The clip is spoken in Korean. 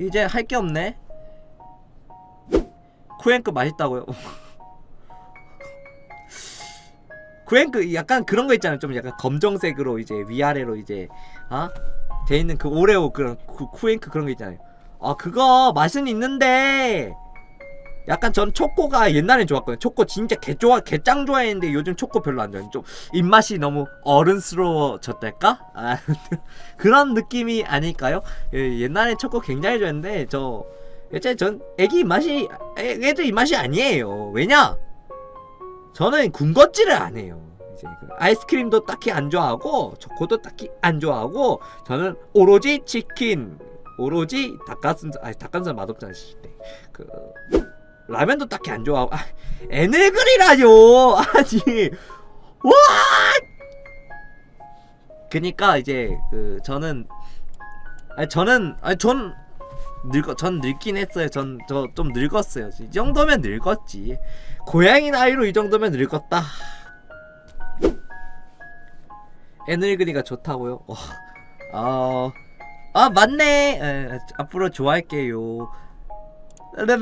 이제 할 게 없네. 쿠앤크 맛있다고요. 쿠앤크 약간 그런 거 있잖아요. 좀 약간 검정색으로 이제 위아래로 이제 아? 돼 있는 그 오레오 그런 쿠, 쿠앤크 그런 거 있잖아요. 아 그거 맛은 있는데 약간 전 초코가 옛날엔 좋았거든요. 초코 진짜 개 좋아 개짱 좋아했는데 요즘 초코 별로 안 좋아해요. 좀 입맛이 너무 어른스러워졌달까? 아, 그런 느낌이 아닐까요? 예, 옛날엔 초코 굉장히 좋아했는데 저 예전에 전 애기 입맛이 애, 애들 입맛이 아니에요. 왜냐? 저는 군것질을 안 해요. 이제 그 아이스크림도 딱히 안 좋아하고 초코도 딱히 안 좋아하고 저는 오로지 치킨, 오로지 닭가슴살, 아니 닭가슴살 맛없잖아. 씨. 네. 그 라면도 딱히 안 좋아하고 아, 애늙은이라뇨. 아니 와. 그니까 이제 그 저는 아니 저는 아니 전 늙어 전 늙긴 했어요. 전 저 좀 늙었어요. 이 정도면 늙었지. 고양이 나이로 이 정도면 늙었다. 애늙은이가 좋다고요? 와, 아, 아 맞네. 에, 앞으로 좋아할게요. 네,